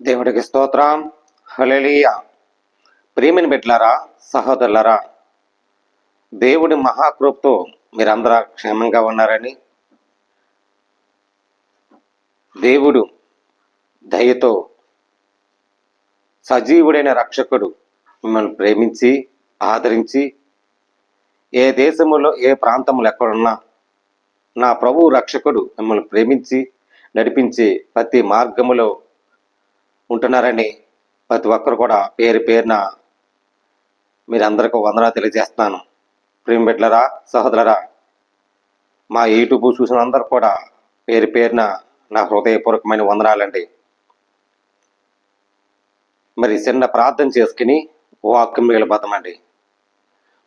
దేవుడికి స్తోత్రం. హలెలియ ప్రేమిని బిడ్డలారా సహోదరులరా దేవుడి మహాకృప్తో మీరందరూ క్షేమంగా ఉన్నారని దేవుడు దయతో సజీవుడైన రక్షకుడు మిమ్మల్ని ప్రేమించి ఆదరించి ఏ దేశములో ఏ ప్రాంతంలో ఎక్కడున్నా నా ప్రభు రక్షకుడు మిమ్మల్ని ప్రేమించి నడిపించి ప్రతి మార్గములో ఉంటున్నారని ప్రతి ఒక్కరు కూడా పేరు పేరున మీరందరికీ వందన తెలియజేస్తున్నాను. ప్రేమ బిడ్డలరా సహోదరరా మా యూట్యూబ్ చూసిన అందరు కూడా పేరు పేరున నా హృదయపూర్వకమైన వందనాలండి. మరి చిన్న ప్రార్థన చేసుకుని వాక్యం మిగిలిపోతామండి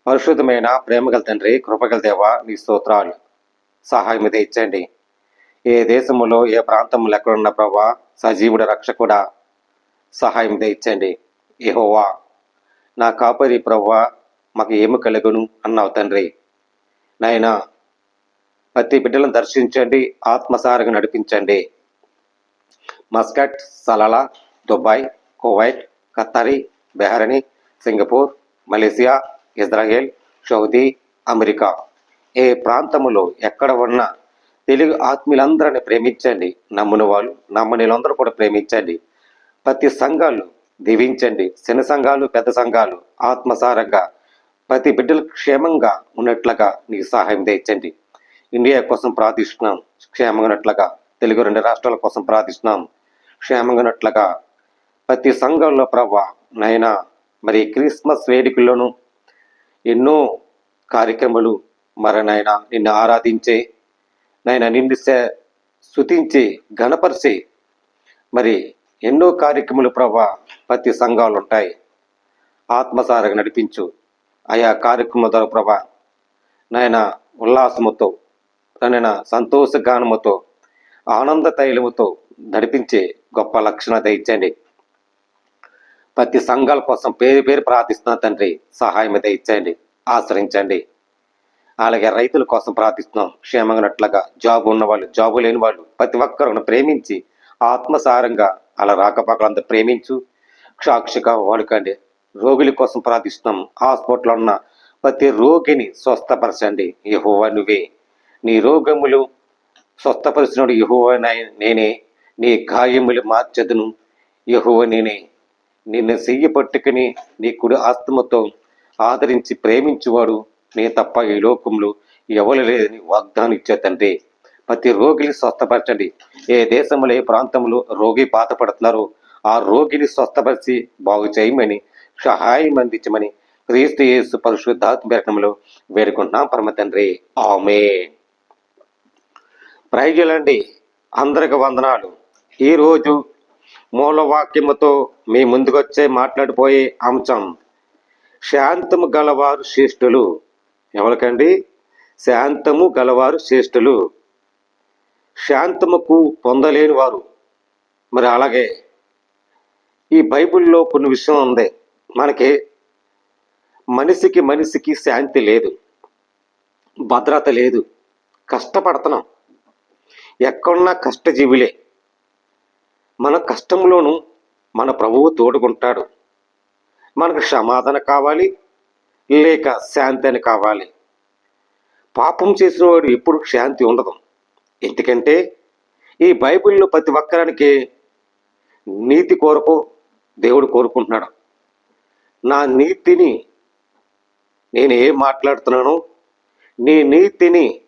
పరిశుద్ధమైన ప్రేమగల తండ్రి కృపగల దేవ నీ స్తోత్రాలు సహాయం మీద ఇచ్చండి. ఏ దేశములో ఏ ప్రాంతంలో ఎక్కడున్న ప్రభా సజీవుడు రక్షకుడా సహాయం దయచండి ఏహోవా నా కాపరి ప్రవ్వా మాకు ఏమి కలుగును? అన్నావు తండ్రి. నాయన ప్రతి బిడ్డలను దర్శించండి ఆత్మసారంగా నడిపించండి. మస్కట్ సలలా దుబాయ్ కువైట్ ఖత్తరి బెహరని Singapore Malaysia Israel Saudi America. ఏ ప్రాంతంలో ఎక్కడ ఉన్నా తెలుగు ఆత్మీయులందరిని ప్రేమించండి. నమ్ముని వాళ్ళు నమ్మని వాళ్ళందరూ కూడా ప్రేమించండి. ప్రతి సంఘాలు దీవించండి. చిన్న సంఘాలు పెద్ద సంఘాలు ఆత్మసారంగా ప్రతి బిడ్డలు క్షేమంగా ఉన్నట్లుగా నీకు సహాయం తెచ్చండి ఇండియా కోసం ప్రార్థిస్తున్నాం. క్షేమంగా ఉన్నట్లుగా తెలుగు రెండు రాష్ట్రాల కోసం ప్రార్థిస్తున్నాం. క్షేమంగా ఉన్నట్లుగా ప్రతి సంఘంలో ప్రభా నైనా మరి క్రిస్మస్ వేడుకల్లోనూ ఎన్నో కార్యక్రమాలు మరి నాయన నిన్ను ఆరాధించే నాయన నిన్ను సే- స్తుతించి ఘనపరిచి మరి ఎన్నో కార్యక్రమాలు ప్రభా ప్రతి సంఘాలు ఉంటాయి. ఆత్మసారగా నడిపించు. ఆయా కార్యక్రమం ద్వారా ప్రభా నాయన ఉల్లాసముతో నాయన సంతోష గానముతో ఆనంద తైలముతో నడిపించే గొప్ప లక్షణ దయచండి ప్రతి సంఘాల కోసం పేరు పేరు ప్రార్థిస్తున్న తండ్రి సహాయం దయచండి ఆశ్రయించండి. అలాగే రైతుల కోసం ప్రార్థిస్తున్నాం. క్షేమంగా ఉన్నట్లుగా జాబ్ ఉన్న వాళ్ళు జాబు లేని వాళ్ళు ప్రతి ఒక్కరు ప్రేమించి ఆత్మసారంగా అలా రాకపోకలంతా ప్రేమించు. సాక్షిగా వాడుకండి. రోగుల కోసం ప్రార్థిస్తున్నాం. హాస్పిటల్లో ఉన్న ప్రతి రోగిని స్వస్థపరచండి. యహోవా నువ్వే. నీ రోగములు స్వస్థపరిచినోడు యహోవా నేనే. నీ గాయములు మార్చదును. యహోవ నేనే. నిన్ను చెయ్యి పట్టుకుని నీ కుడి ఆస్తమతో ఆదరించి ప్రేమించువాడు. నీ తప్ప ఈ లోకంలో ఎవరు లేదని వాగ్దానం ఇచ్చే తండ్రి. ప్రతి రోగిని స్వస్థపరచండి. ఏ దేశంలో ఏ ప్రాంతంలో రోగి బాధపడుతున్నారో ఆ రోగిని స్వస్థపరిచి బాగు చేయమని సహాయం అందించమని క్రీస్తు యేసు పరిశుద్ధాత్మలో వేడుకుంటున్నాం. పరమ తండ్రి ఆమె ప్రైజులండి అందరికి వందనాలు. ఈరోజు మూలవాక్యముతో మీ ముందుకొచ్చే మాట్లాడిపోయే అంశం శాంతము గలవారు శ్రేష్ఠులు. ఎవరికండి? శాంతము గలవారు శ్రేష్ఠులు. శాంతముకు పొందలేని వారు. మరి అలాగే ఈ బైబిల్లో కొన్ని విషయం ఉంది. మనకి మనిషికి మనిషికి శాంతి లేదు. భద్రత లేదు. కష్టపడుతున్నాం. ఎక్కడున్నా కష్టజీవులే. మన కష్టంలోనూ మన ప్రభువు తోడుకుంటాడు మనకు సమాధాన కావాలి లేక శాంతి అని కావాలి. పాపం చేసిన వాడు ఎప్పుడు శాంతి ఉండదు. ఎందుకంటే ఈ బైబిల్లో ప్రతి ఒక్కరానికి నీతి కోరకు దేవుడు కోరుకుంటున్నాడు. నా నీతిని నేను ఏం మాట్లాడుతున్నానో నీ నీతిని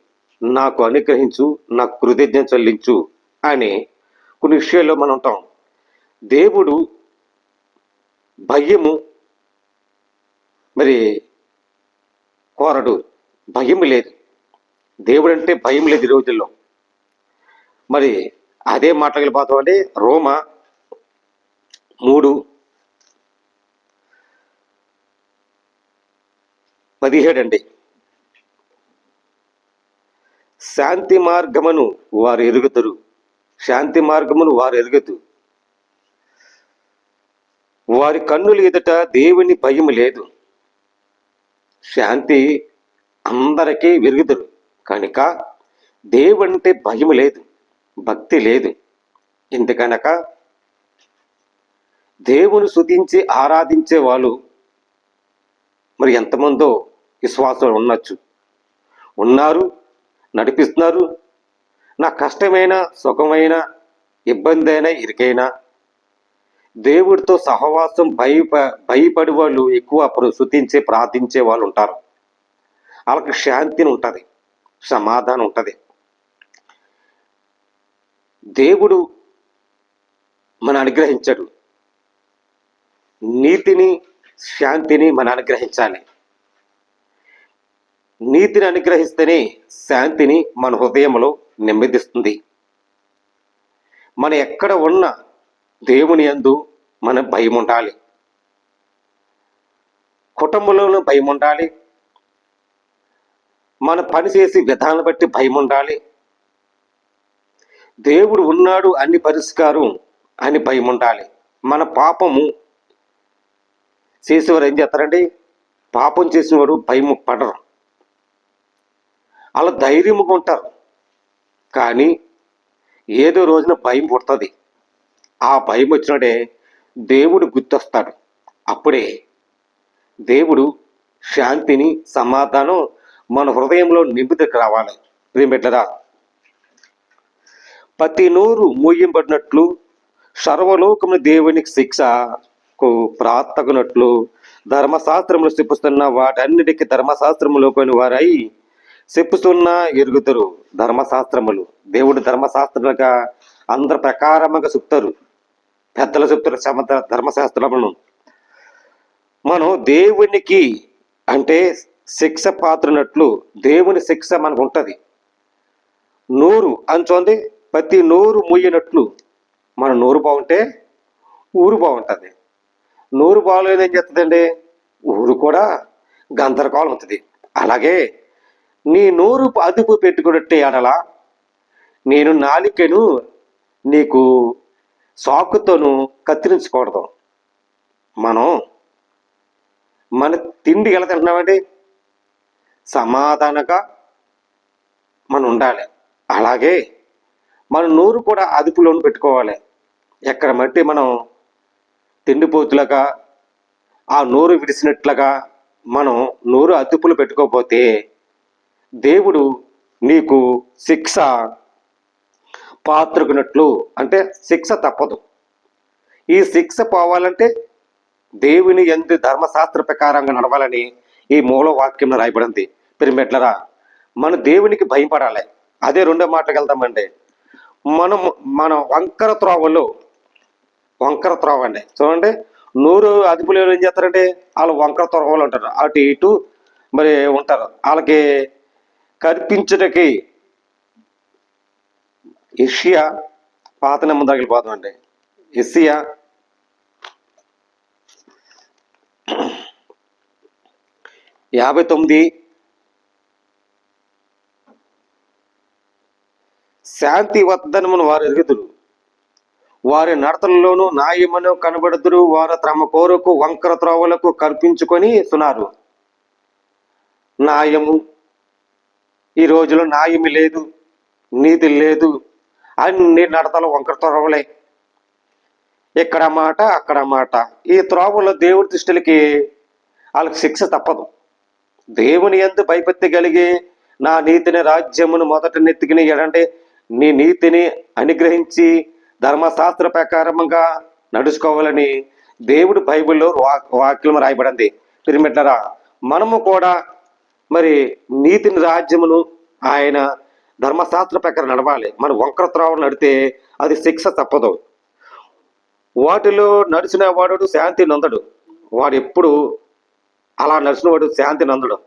నాకు అనుగ్రహించు నాకు కృతజ్ఞ చెల్లించు అని కొన్ని విషయాల్లో మనం ఉంటాం. దేవుడు భయము మరి కోరడు. భయం లేదు. దేవుడు అంటే భయం లేదు ఈ రోజుల్లో. మరి అదే మాట్లాడగలిపోతాం అంటే రోమ మూడు పదిహేడు అండి శాంతి మార్గమును వారు ఎరుగుతారు శాంతి మార్గమును వారు ఎరుగదు వారి కన్నులు ఎదుట దేవుని భయం లేదు. శాంతి అందరికీ వెరుగుదరు. కనుక దేవుడంటే భయం లేదు. భక్తి లేదు. ఎందుకనక దేవుని శుతించి ఆరాధించే వాళ్ళు మరి ఎంతమందో విశ్వాసం ఉండొచ్చు. ఉన్నారు నడిపిస్తున్నారు. నా కష్టమైన సుఖమైన ఇబ్బంది అయినా ఇరికైనా దేవుడితో సహవాసం భయప భయపడి వాళ్ళు ఎక్కువ అప్పుడు ప్రార్థించే వాళ్ళు ఉంటారు. వాళ్ళకి శాంతిని ఉంటుంది సమాధానం ఉంటుంది. దేవుడు మన అనుగ్రహించడు. నీతిని శాంతిని మన అనుగ్రహించాలి. నీతిని అనుగ్రహిస్తేనే శాంతిని మన హృదయంలో నెమ్మదిస్తుంది. మన ఎక్కడ ఉన్న దేవుని యందు మన భయం ఉండాలి కుటుంబంలోనూ భయం ఉండాలి మన పని చేసే విధానం బట్టి భయం ఉండాలి దేవుడు ఉన్నాడు అన్ని పరిష్కారం అని భయం ఉండాలి. మన పాపము చేసేవారు ఏం చేస్తారండి? పాపం చేసినవాడు భయం పడరు. అలా ధైర్యముగా ఉంటారు. కానీ ఏదో రోజున భయం పుడుతుంది. ఆ భయం వచ్చినడే దేవుడు గుర్తొస్తాడు. అప్పుడే దేవుడు శాంతిని సమాధానం మన హృదయంలో నింపుదకు రావాలి. ప్రియమిట్లరా ప్రతి నూరు మూయింబడినట్లు సర్వలోకమున దేవునికి శిక్షకు ప్రార్థకునట్లు ధర్మశాస్త్రములు చెప్పుస్తున్న వాటన్నిటికీ ధర్మశాస్త్రములో కొని వారై చెప్పుతున్న ఎరుగుతారు ధర్మశాస్త్రములు. దేవుడు ధర్మశాస్త్రములుగా అందరి ప్రకారముగా చెప్తారు. పెద్దలు చెప్తారు సమర్థ ధర్మశాస్త్రములను. మనం దేవునికి అంటే శిక్ష పాత్రనట్లు దేవుని శిక్ష మనకు ఉంటుంది. నూరు అంచుంది ప్రతి నోరు మూయనట్లు. మన నోరు బాగుంటే ఊరు బాగుంటుంది. నోరు బాగలేదు ఏం చేస్తుందండి? ఊరు కూడా గందరగోళం అవుతుంది అలాగే నీ నోరు అదుపు పెట్టుకున్నట్టే అడలా నేను నాలికను నీకు సాకుతోను కత్తిరించకూడదు. మనం మన తిండి ఎలా తింటున్నామండి? సమాధానంగా మనం ఉండాలి. అలాగే మన నోరు కూడా అదుపులోను పెట్టుకోవాలి. ఎక్కడ మట్టి మనం తిండిపోతులుగా ఆ నోరు విడిసినట్లుగా మనం నోరు అదుపులు పెట్టుకోకపోతే దేవుడు నీకు శిక్ష పాత్రకున్నట్లు అంటే శిక్ష తప్పదు. ఈ శిక్ష పోవాలంటే దేవుని ఎందు ధర్మశాస్త్ర ప్రకారంగా నడవాలని ఈ మూల వాక్యంలో రాయబడింది. పిరిమెట్లరా మన దేవునికి భయపడాలి. అదే రెండో మాట వెళ్తామండి మనం మన వంకర త్రోవలు వంకర త్రోవ అండి చూడండి నూరు అదుపులో ఏం చేస్తారంటే వాళ్ళు వంకర త్రోవలు ఉంటారు. అటు ఇటు మరి ఉంటారు. వాళ్ళకి కనిపించడానికి ఎషియా పాత నెమ్మ తగిలిపోతాం అండి ఎస్సియా యాభై తొమ్మిది శాంతి వద్దనమును వారు ఎరుగుదురు వారి నడతలలోనూ న్యాయమను కనబడుదురు. వారు తమ కోరకు వంకర త్రోవలకు కల్పించుకొని సున్నారు. న్యాయము ఈ రోజులో న్యాయము లేదు నీతి లేదు అన్ని నడతలు వంకర త్రోవలే. ఇక్కడ మాట అక్కడ మాట. ఈ త్రోవలో దేవుడి దృష్టిలకి వాళ్ళకి శిక్ష తప్పదు. దేవుని ఎందు భయపెత్తి కలిగి నా నీతిని రాజ్యమును మొదట నెత్తికిని ఎడంటే నీ నీతిని అనుగ్రహించి ధర్మశాస్త్ర ప్రకారముగా నడుచుకోవాలని దేవుడు బైబిల్లో వాక్యం రాయబడింది. పిరిమిట్లరా మనము కూడా మరి నీతిని రాజ్యమును ఆయన ధర్మశాస్త్ర ప్రకారం నడవాలి. మన వంకర త్రోవ నడితే అది శిక్ష తప్పదు. వాటిలో నడిచిన వాడు శాంతి నందడు. వాడు ఎప్పుడు అలా నడిచిన వాడు శాంతి నందడు.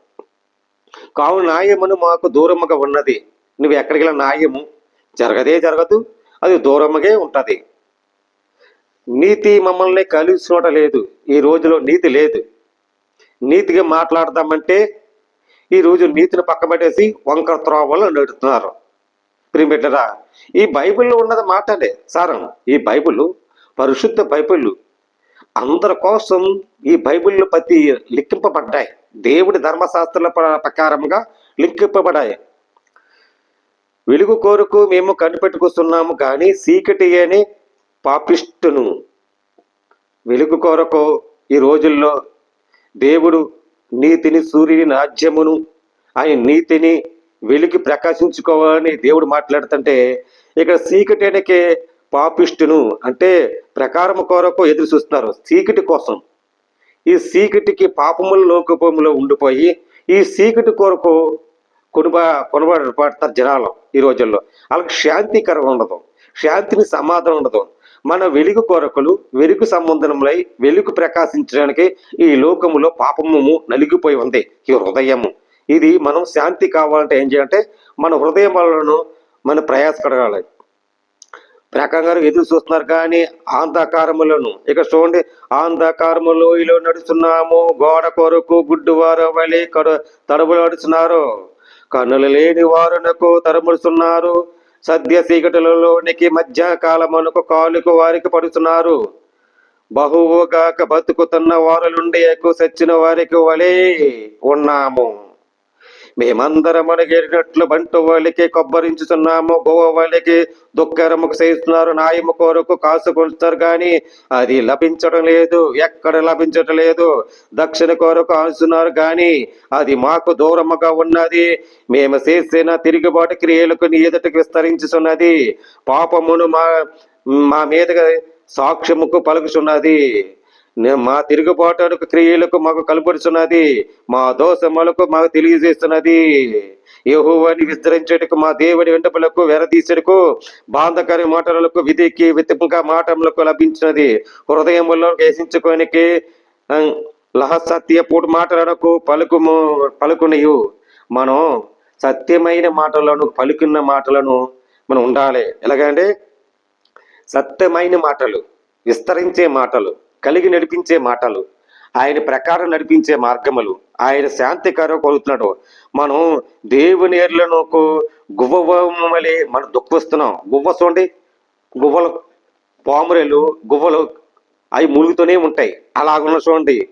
కావున న్యాయమును మాకు దూరముగా ఉన్నది. నువ్వు ఎక్కడికి వెళ్ళిన న్యాయము జరగదే జరగదు అది దూరముగే ఉంటుంది. నీతి మమ్మల్ని కలిసినోట లేదు ఈ రోజులో నీతి లేదు. నీతిగా మాట్లాడదామంటే ఈ రోజు నీతిని పక్కబెట్టేసి వంకర త్రోవలు నడుతున్నారు ప్రియమిట్లరా ఈ బైబిల్లో ఉన్నది మాటలే సారం ఈ బైబిల్ పరిశుద్ధ బైబిల్ అందరి కోసం ఈ బైబిల్లో ప్రతి లిఖింపబడ్డాయి. దేవుడి ధర్మశాస్త్రాల ప్రకారంగా లిఖింపబడ్డాయి. వెలుగు కోరుకు మేము కనిపెట్టుకుస్తున్నాము కానీ సీకటి అని పాపిష్టును. వెలుగు కొరకు ఈ రోజుల్లో దేవుడు నీతిని సూర్యుని రాజ్యమును ఆయన నీతిని వెలికి ప్రకాశించుకోవాలని దేవుడు మాట్లాడుతుంటే ఇక్కడ చీకటికే పాపిష్టును అంటే ప్రకారము కొరకు ఎదురు చూస్తున్నారు సీకటి కోసం. ఈ సీకటికి పాపముల లోకపములో ఉండిపోయి ఈ సీకటి కొరకు కొనుబా కొనబడతారు జనాలు ఈ రోజుల్లో. వాళ్ళకి శాంతికరం ఉండదు. శాంతిని సమాధానం ఉండదు. మన వెలుగు కొరకులు వెలుగు సంబంధములై వెలుగు ప్రకాశించడానికి ఈ లోకములో పాపము నలిగిపోయి ఉంది. ఈ హృదయము. ఇది మనం శాంతి కావాలంటే ఏం చేయాలంటే మన హృదయములను మన ప్రయాసపడాలి ప్రకంగా ఎదురు చూస్తున్నారు కానీ ఆంధకారములను ఇక చూడండి ఆంధకారములోయలో నడుస్తున్నాము. గోడ కొరకు గుడ్డువారు వలి కడు తడబులాడుతున్నారు కన్నులు లేని వారునకు తరుముడుతున్నారు సద్య చీకటిలలోనికి మధ్య కాలమునకు కాలుకు వారికి పడుతున్నారు బహువుగాక బతుకుతున్న వారులుండి ఎక్కువ సచ్చిన వారికి వలే ఉన్నాము. మేమందరం మనగేరినట్లు బంటు వాళ్ళకి కొబ్బరించుతున్నాము గోవ వాళ్ళకి దుఃఖరముకు చేస్తున్నారు నాయము కొరకు కాసుకుంటున్నారు కానీ అది లభించడం లేదు ఎక్కడ లభించడం లేదు. దక్షిణ కొరకు ఆస్తున్నారు కానీ అది మాకు దూరముగా ఉన్నది. మేము చేసిన తిరుగుబాటు క్రియలకు నీ ఎదుటకు విస్తరించుతున్నది పాపమును మా మా మీదగా సాక్ష్యముకు పలుకుచున్నది. మా తిరుగుబాటుకు క్రియలకు మాకు కలుపరుచున్నది మా దోషములకు మాకు తెలియజేస్తున్నది. యెహోవాని విస్తరించేటకు మా దేవుని వెంటపులకు వెరదీసేటకు బాంధకరి మాటలకు విధికి విత్తముగా మాటములకు లభించినది. హృదయములో లహ సత్య పూట మాటలకు పలుకుము పలుకునియు. మనం సత్యమైన మాటలను పలుకున్న మాటలను మనం ఉండాలి. ఎలాగంటే సత్యమైన మాటలు విస్తరించే మాటలు. కలిగి నడిపించే మాటలు ఆయన ప్రకారం నడిపించే మార్గములు ఆయన శాంతికరం కొలుతున్నాడు. మనం దేవుని ఎర్లకు గువ్వలే మనం దుఃఖిస్తున్నాం గువ్వ చూడండి. గువ్వలు పామురేలు గువ్వలు అవి ములుగుతూనే ఉంటాయి. అలాగున్న చూడండి.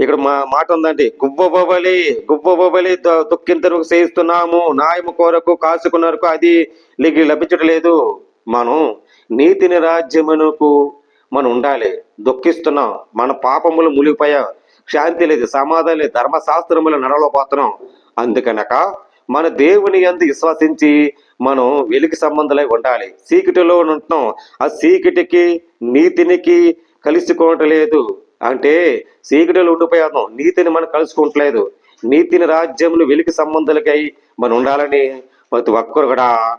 ఇక్కడ మా మాట ఉందండి. గువ్వబొబలి గువ్వబొబలి దుఃఖింతరు చేయిస్తున్నాము. న్యాయము కొరకు కాసుకున్నరకు అది లిగి లభించడం లేదు. మనం నీతిని రాజ్యమునకు మనం ఉండాలి. దుఃఖిస్తున్నాం. మన పాపములు మునిగిపోయాం. శాంతి లేదు. సమాధానం లేదు. ధర్మశాస్త్రములు నడవలేకపోతున్నాం అందుకనక మన దేవుని అందు విశ్వసించి మనం వెలికి సంబంధులై ఉండాలి. చీకటిలో ఉంటున్నాం. ఆ చీకటికి నీతినికి కలుసుకోవటం లేదు అంటే చీకటిలో ఉండిపోయాం నీతిని మనం కలుసుకోవట్లేదు నీతిని రాజ్యములు వెలికి సంబంధులకై మనం ఉండాలని ప్రతి ఒక్కరు కూడా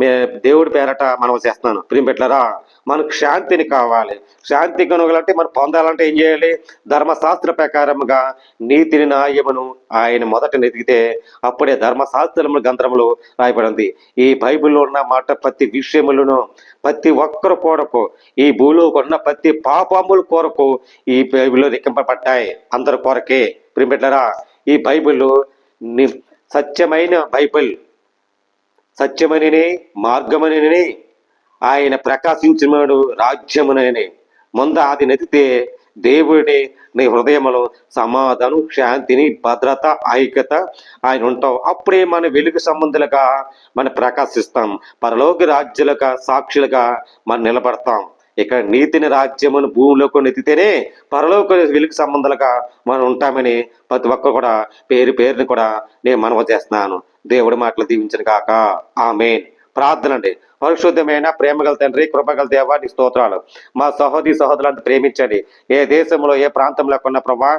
మే దేవుడి పేరట మనం చేస్తున్నాను. ప్రియపెట్లరా మనకు శాంతిని కావాలి. శాంతి కనుగలంటే మనం పొందాలంటే ఏం చేయాలి? ధర్మశాస్త్ర ప్రకారముగా నీతిని న్యాయమును ఆయన మొదట నెతికితే అప్పుడే ధర్మశాస్త్రములు గ్రంథములు రాయబడింది. ఈ బైబిల్లో ఉన్న మాట ప్రతి విషయములను ప్రతి ఒక్కరు కొరకు ఈ భూలో ఉన్న ప్రతి పాపముల కొరకు ఈ బైబిల్లో లిఖింపబడ్డాయి అందరి కొరకే. ప్రియపెట్లరా ఈ బైబిల్ ని- సత్యమైన బైబిల్ సత్యమనినే మార్గమనినే ఆయన ప్రకాశించినడు రాజ్యమునని ముందు అది నెతితే దేవుడి నీ హృదయంలో సమాధానం శాంతిని భద్రత ఐక్యత ఆయన ఉంటావు అప్పుడే మన వెలుగు సంబంధులుగా మనం ప్రకాశిస్తాం. పరలోక రాజ్యులుగా సాక్షులుగా మనం నిలబడతాం. ఇక్కడ నీతిని రాజ్యమును భూమిలోకి నెత్తితేనే పరలోక వెలుగు సంబంధాలుగా మనం ఉంటామని ప్రతి ఒక్కరు కూడా పేరు పేరుని కూడా నేను మనవ చేస్తున్నాను. దేవుడి మాటలు దీవించిన కాక ఆమెన్. ప్రార్థన అండి పరిశుద్ధమైన ప్రేమగల తండ్రి కృపగల దేవా నీ స్తోత్రాలు. మా సహోదరి సహోదరులను ప్రేమించండి. ఏ దేశంలో ఏ ప్రాంతంలో ఉన్న ప్రభా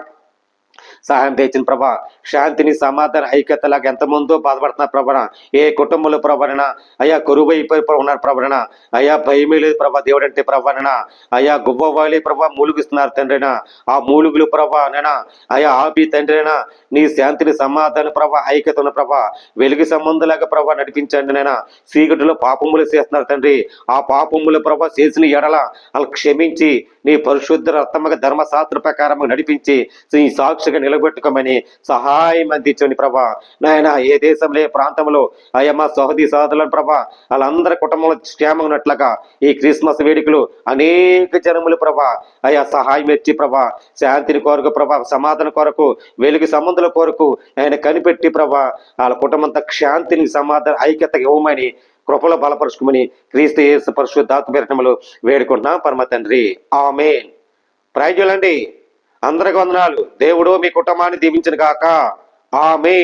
సహాయం తెచ్చిన ప్రభా. శాంతిని సమాధాన ఐక్యతలాగా ఎంతమందో బాధపడుతున్నారు ప్రభణ ఏ కుటుంబంలో ప్రభన. అయ్యా కరువు అయిపోయి ఉన్నారు ప్రభన. అయ్యా భయమే లేదు ప్రభా దేవుడు అంటే ప్రభన. అయ్యా గువ్వవాలి ప్రభా మూలుగిస్తున్నారు తండ్రినా. ఆ మూలుగులు ప్రభా నేనా అయ్యా ఆపి తండ్రినా. నీ శాంతిని సమాధాన ప్రభా ఐక్యత ఉన్న ప్రభా. వెలుగు సంబంధంలాగా ప్రభా నడిపించండి నేనా సీకటిలో పాపములు చేస్తున్నారు తండ్రి. ఆ పాపములు ప్రభా చేసిన ఎడల వాళ్ళు క్షమించి నీ పరిశుద్ధ రక్తమగ ధర్మశాస్త్ర ప్రకారం నడిపించి నీ సాక్షిగా నిలబెట్టుకోమని సహాయం అందించండి ప్రభా. నాయన ఏ దేశంలో ఏ ప్రాంతంలో అయ్యమ్మ మా సహోదరి సహోదరులను ప్రభా వాళ్ళందరి కుటుంబంలో క్షేమం ఉన్నట్లుగా ఈ క్రిస్మస్ వేడుకలు అనేక జనములు ప్రభా అయ్యా సహాయం ఇచ్చి ప్రభా శాంతిని కొరకు ప్రభా సమాధాన కొరకు వెలుగు సంబంధుల కొరకు ఆయన కనిపెట్టి ప్రభా వాళ్ళ కుటుంబంతో శాంతిని సమాధాన ఐక్యత ఇవ్వమని కృపలో బలపరుచుకోమని క్రీస్తు యేసు పరిశుద్ధాత్మ పేరటములు వేడుకుంటున్నాం. పరమ తండ్రి. ఆమెన్. ప్రైజులండి అందరికి వందనాలు. దేవుడు మీ కుటుంబాన్ని దీవించిన కాక ఆమె